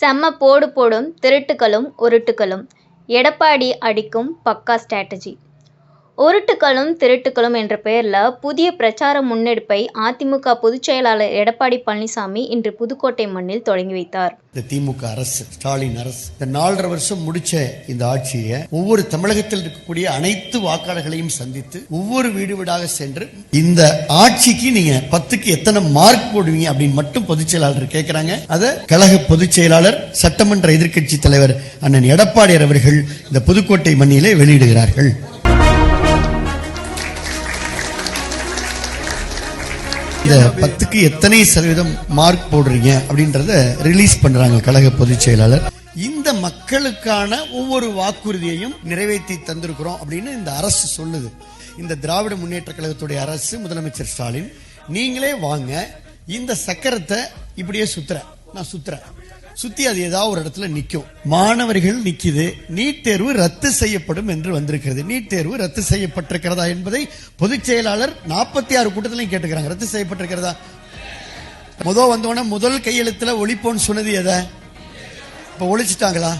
செம்ம போடு போடும் திருட்டுக்களும் உருட்டுக்களும் எடப்பாடி அடிக்கும் பக்கா ஸ்ட்ராட்டஜி உருட்டுக்களும் திருட்டுக்களும் என்ற பெயரில் புதிய பிரச்சார முன்னெடுப்பை அதிமுக பொதுச் செயலாளர் எடப்பாடி பழனிசாமி இன்று புதுக்கோட்டை மண்ணில் தொடங்கி வைத்தார். இந்த திமுக அரசு ஸ்டாலின் அரசு இந்த நாலரை வருஷம் முடிச்ச இந்த ஆட்சியை ஒவ்வொரு தமிழகத்தில் இருக்கக்கூடிய அனைத்து வாக்காளர்களையும் சந்தித்து ஒவ்வொரு வீடு வீடாக சென்று இந்த ஆட்சிக்கு நீங்க பத்துக்கு எத்தனை மார்க் போடுவீங்க அப்படின்னு மட்டும் பொதுச் செயலாளர் கேட்கிறாங்க அதை கழக பொதுச் செயலாளர் சட்டமன்ற எதிர்க்கட்சி தலைவர் அண்ணன் எடப்பாடியார் அவர்கள் இந்த புதுக்கோட்டை மண்ணிலே வெளியிடுகிறார்கள். இந்த பத்துக்கு எத்தனை சதவீதம் மார்க் போடுறீங்க அப்படின்றத ரிலீஸ் பண்றாங்க கழக பொதுச் செயலாளர். இந்த மக்களுக்கான ஒவ்வொரு வாக்குறுதியையும் நிறைவேற்றி தந்திருக்கிறோம் அப்படின்னு இந்த அரசு சொல்லுது. இந்த திராவிட முன்னேற்ற கழகத்துடைய அரசு முதலமைச்சர் ஸ்டாலின் நீங்களே வாங்க இந்த சக்கரத்தை இப்படியே சுத்துற. நான் சுத்துறேன். சுத்தி அது ஏதாவது ஒரு இடத்துல நிற்கும் மாணவர்கள் நிற்குது நீட் தேர்வு ரத்து செய்யப்படும் என்று வந்திருக்கிறது. நீட் தேர்வு ரத்து செய்யப்பட்டிருக்கிறதா என்பதை பொதுச் செயலாளர் நாற்பத்தி ஆறு கூட்டத்திலையும் கேட்டுக்கிறாங்க. ரத்து செய்யப்பட்டிருக்கிறதா? முதல் வந்தோடனே முதல் கையெழுத்துல ஒழிப்போன்னு சொன்னது எதை? இப்ப ஒழிச்சிட்டாங்களா?